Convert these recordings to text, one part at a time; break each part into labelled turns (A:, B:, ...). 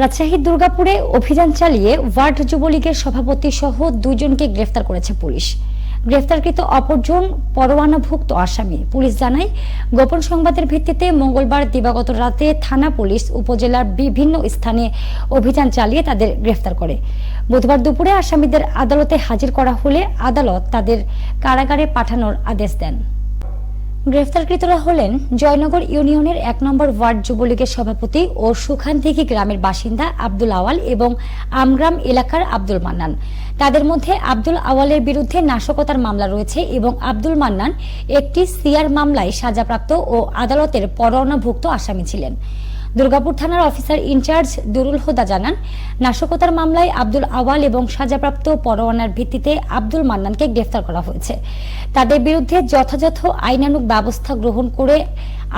A: রাজশাহীর দুর্গাপুরে অভিযান চালিয়ে ওয়ার্ড যুবলীগের সভাপতি সহ দুজনকে গ্রেফতার করেছে পুলিশ। গ্রেফতারকৃত অপরজন পরোয়ানাভুক্ত আসামি। পুলিশ জানায়, গোপন সংবাদের ভিত্তিতে মঙ্গলবার দিবাগত রাতে থানা পুলিশ উপজেলার বিভিন্ন স্থানে অভিযান চালিয়ে তাদের গ্রেফতার করে। বুধবার দুপুরে আসামিদের আদালতে হাজির করা হলে আদালত তাদের কারাগারে পাঠানোর আদেশ দেন। গ্রেফতারকৃতরা হলেন জয়নগর ইউনিয়নের এক নম্বর ওয়ার্ড যুবলীগের সভাপতি ও সুখানদিঘি গ্রামের বাসিন্দা আব্দুল আওয়াল এবং আমগ্রাম এলাকার আব্দুল মান্নান। তাদের মধ্যে আব্দুল আওয়ালের বিরুদ্ধে নাশকতার মামলা রয়েছে এবং আব্দুল মান্নান একটি সিআর মামলায় সাজাপ্রাপ্ত ও আদালতের পরোয়ানাভুক্ত আসামি ছিলেন। দুর্গাপুর থানার অফিসার ইনচার্জ দুরুল হোদা জানান, নাশকতার মামলায় আব্দুল আওয়াল এবং সাজাপ্রাপ্ত পরোয়ানার ভিত্তিতে আব্দুল মান্নানকে গ্রেফতার করা হয়েছে। তাদের বিরুদ্ধে যথাযথ আইনানুগ ব্যবস্থা গ্রহণ করে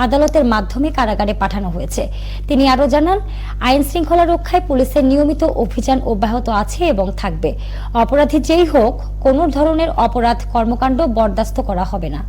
A: আদালতের মাধ্যমে কারাগারে পাঠানো হয়েছে। তিনি আরও জানান, আইন শৃঙ্খলা রক্ষায় পুলিশের নিয়মিত অভিযান অব্যাহত আছে এবং থাকবে। অপরাধী যেই হোক, কোনো ধরনের অপরাধ কর্মকাণ্ড বরদাস্ত করা হবে না।